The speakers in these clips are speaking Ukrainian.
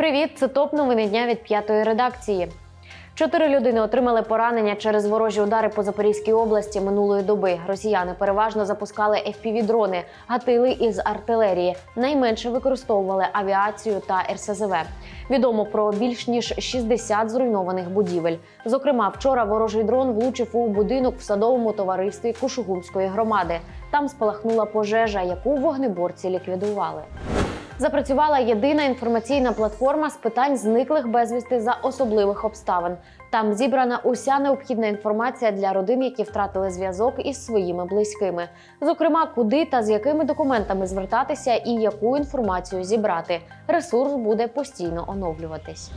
Привіт, це топ новини дня від п'ятої редакції. Чотири людини отримали поранення через ворожі удари по Запорізькій області минулої доби. Росіяни переважно запускали FPV-дрони, гатили із артилерії. Найменше використовували авіацію та РСЗВ. Відомо про більш ніж 60 зруйнованих будівель. Зокрема, вчора ворожий дрон влучив у будинок в садовому товаристві Кушугумської громади. Там спалахнула пожежа, яку вогнеборці ліквідували. Запрацювала єдина інформаційна платформа з питань зниклих безвісти за особливих обставин. Там зібрана уся необхідна інформація для родин, які втратили зв'язок із своїми близькими. Зокрема, куди та з якими документами звертатися і яку інформацію зібрати. Ресурс буде постійно оновлюватись.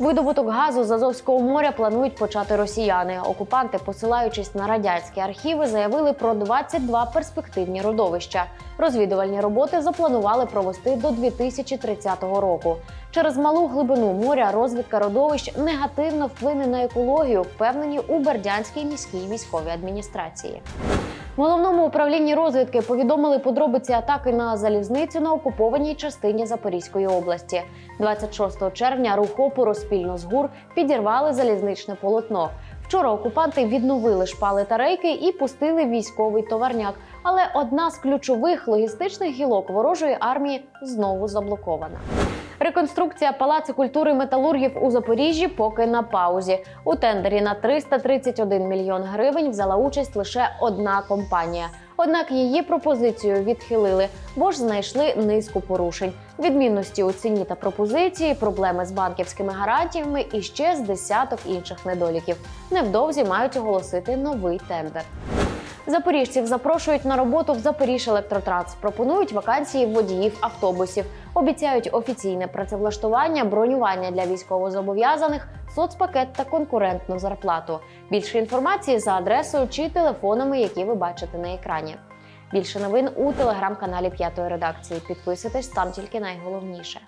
Видобуток газу з Азовського моря планують почати росіяни. Окупанти, посилаючись на радянські архіви, заявили про 22 перспективні родовища. Розвідувальні роботи запланували провести до 2030 року. Через малу глибину моря розвідка родовищ негативно вплине на екологію, впевнені у Бердянській міській військовій адміністрації. В головному управлінні розвідки повідомили подробиці атаки на залізницю на окупованій частині Запорізької області. 26 червня рух опору спільно з ГУР підірвали залізничне полотно. Вчора окупанти відновили шпали та рейки і пустили військовий товарняк. Але одна з ключових логістичних гілок ворожої армії знову заблокована. Реконструкція палацу культури металургів у Запоріжжі поки на паузі. У тендері на 331 мільйон гривень взяла участь лише одна компанія. Однак її пропозицію відхилили, бо ж знайшли низку порушень: відмінності у ціні та пропозиції, проблеми з банківськими гарантіями і ще з десяток інших недоліків. Невдовзі мають оголосити новий тендер. Запоріжців запрошують на роботу в Запоріж Електротранс. Пропонують вакансії водіїв автобусів. Обіцяють офіційне працевлаштування, бронювання для військовозобов'язаних, соцпакет та конкурентну зарплату. Більше інформації за адресою чи телефонами, які ви бачите на екрані. Більше новин у телеграм-каналі П'ятої редакції. Підписуйтесь там тільки найголовніше.